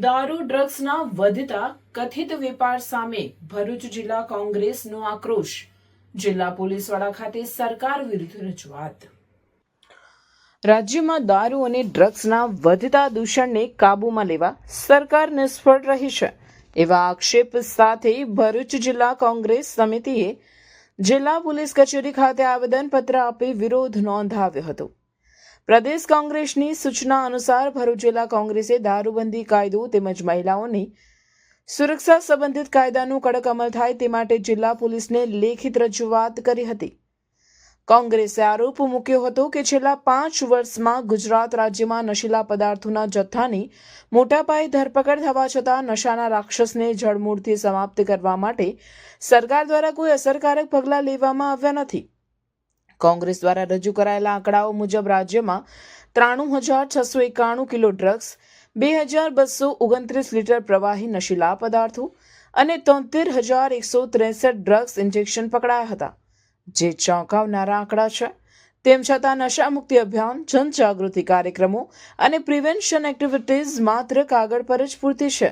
દારૂ, ડ્રગ્સના વધતા કથિત વેપાર સામે ભરૂચ જિલ્લા કોંગ્રેસનો આક્રોશ. જિલ્લા પોલીસ વડા ખાતે સરકાર વિરુદ્ધ રજૂઆત. રાજ્યમાં દારૂ અને ડ્રગ્સના વધતા દૂષણને કાબૂમાં લેવા સરકાર નિષ્ફળ રહી છે. એવા આક્ષેપ સાથે ભરૂચ જિલ્લા કોંગ્રેસ સમિતિએ જિલ્લા પોલીસ કચેરી ખાતે આવેદનપત્ર આપી વિરોધ નોંધાવ્યો હતો. પ્રદેશ કોંગ્રેસની સૂચના અનુસાર ભરૂચ જિલ્લા કોંગ્રેસે દારૂબંધી કાયદો તેમજ મહિલાઓની સુરક્ષા સંબંધિત કાયદાનું કડક અમલ થાય તે માટે જિલ્લા પોલીસને લેખિત રજૂઆત કરી હતી. કોંગ્રેસે આરોપ મૂક્યો હતો કે છેલ્લા પાંચ વર્ષમાં ગુજરાત રાજ્યમાં નશીલા પદાર્થોના જથ્થાની મોટા પાયે ધરપકડ થવા છતાં નશાના રાક્ષસને જળમૂળથી સમાપ્ત કરવા માટે સરકાર દ્વારા કોઈ અસરકારક પગલાં લેવામાં આવ્યા નથી. કોંગ્રેસ દ્વારા રજૂ કરાયેલા આંકડાઓ મુજબ રાજ્યમાં ત્રાણું હજાર છસો એકાણું કિલો ડ્રગ્સ, બે હજાર બસો ઓગણત્રીસ લીટર પ્રવાહી નશીલા પદાર્થો અને તોતેર હજાર એકસો ત્રેસઠ ડ્રગ્સ ઇન્જેક્શન પકડાયા હતા. જે ચોંકાવનારા આંકડા છે. તેમ છતાં નશામુક્તિ અભિયાન, જનજાગૃતિ કાર્યક્રમો અને પ્રિવેન્શન એક્ટિવિટીઝ માત્ર કાગળ પર જ પૂરતી છે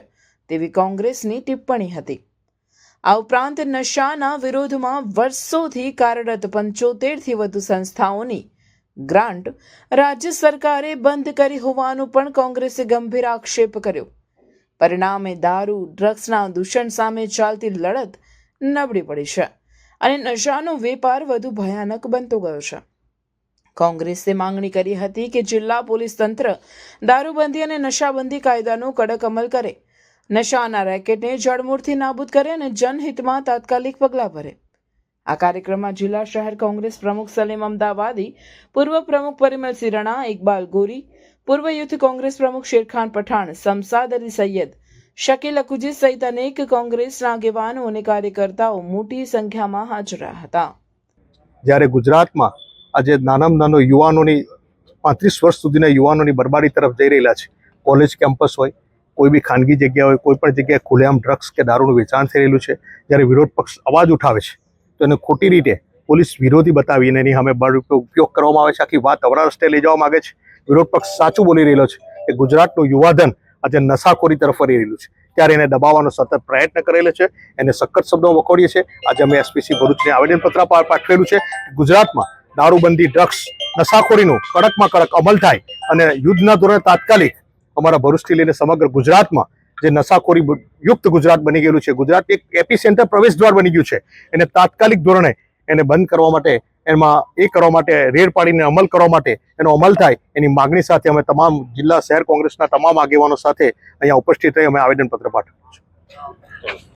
તેવી કોંગ્રેસની ટિપ્પણી હતી. આ ઉપરાંત નશાના વિરોધમાં વર્ષોથી કાર્યરત પંચોતેરથી વધુ સંસ્થાઓની ગ્રાન્ટ રાજ્ય સરકારે બંધ કરી હોવાનું પણ કોંગ્રેસે ગંભીર આક્ષેપ કર્યો. પરિણામે દારૂ, ડ્રગ્સના દૂષણ સામે ચાલતી લડત નબળી પડી છે અને નશાનો વેપાર વધુ ભયાનક બનતો ગયો છે. કોંગ્રેસે માંગણી કરી હતી કે જિલ્લા પોલીસ તંત્ર દારૂબંધી અને નશાબંધી કાયદાનો કડક અમલ કરે નશાના રેકેટને જળમૂળથી નાબૂદ કરે અને જનહિતમાં તાત્કાલિક પગલાં ભરે. આ કાર્યક્રમમાં જિલ્લા શહેર કોંગ્રેસ પ્રમુખ સલીમ અમદાવાદી, પૂર્વ પ્રમુખ પરિમલસિંહ રણા ઇકબાલ ગોરી, પૂર્વ યુથ કોંગ્રેસ પ્રમુખ શેરખાન પઠાણ સમસાદ અલી સૈયદ, શકીલ અકુજી સહિત અનેક કોંગ્રેસના આગેવાનો અને કાર્યકર્તાઓ મોટી સંખ્યામાં હાજર હતા. જ્યારે ગુજરાતમાં આજે નાનામાં નાનો યુવાનોની પાંત્રીસ વર્ષ સુધીના યુવાનોની બરબારી તરફ જઈ રહેલા છે. કોલેજ કેમ્પસ હોય કોઈ બી ખાનગી જગ્યા હોય, કોઈ પણ જગ્યાએ ખુલ્લેઆમ ડ્રગ્સ કે દારૂનું વેચાણ થઈ રહેલું છે, જ્યારે વિરોધ પક્ષ અવાજ ઉઠાવે છે, તો એને ખોટી રીતે પોલીસ વિરોધી બતાવીને એની સામે બળ ઉપયોગ કરવામાં આવે છે. આખી વાત અવરા રસ્તે લઈ જવા માગે છે. વિરોધ પક્ષ સાચું બોલી રહેલો છે કે ગુજરાતનું યુવાધન આજે નશાખોરી તરફ ફરી રહેલું છે. ત્યારે એને દબાવવાનો સતત પ્રયત્ન કરેલો છે. એને સખત શબ્દો વખોડીએ છીએ આજે અમે એસપીસી ભરૂચને આવેદનપત્ર પાઠવેલું છે ગુજરાતમાં દારૂબંધી ડ્રગ્સ નશાખોરીનું કડકમાં કડક અમલ થાય અને યુદ્ધના ધોરણે તાત્કાલિક અમારા ભરૂચથી લઈને સમગ્ર ગુજરાતમાં જે નશાખોરી યુક્ત ગુજરાત બની ગયેલું છે. ગુજરાત એક એપી પ્રવેશ દ્વાર બની ગયું છે. એને તાત્કાલિક ધોરણે એને બંધ કરવા માટે, એમાં એ કરવા માટે, રેડ પાડીને અમલ કરવા માટે એનો અમલ થાય એની માગણી સાથે અમે તમામ જિલ્લા શહેર કોંગ્રેસના તમામ આગેવાનો સાથે અહીંયા ઉપસ્થિત રહી અમે આવેદનપત્ર પાઠવ્યું છે.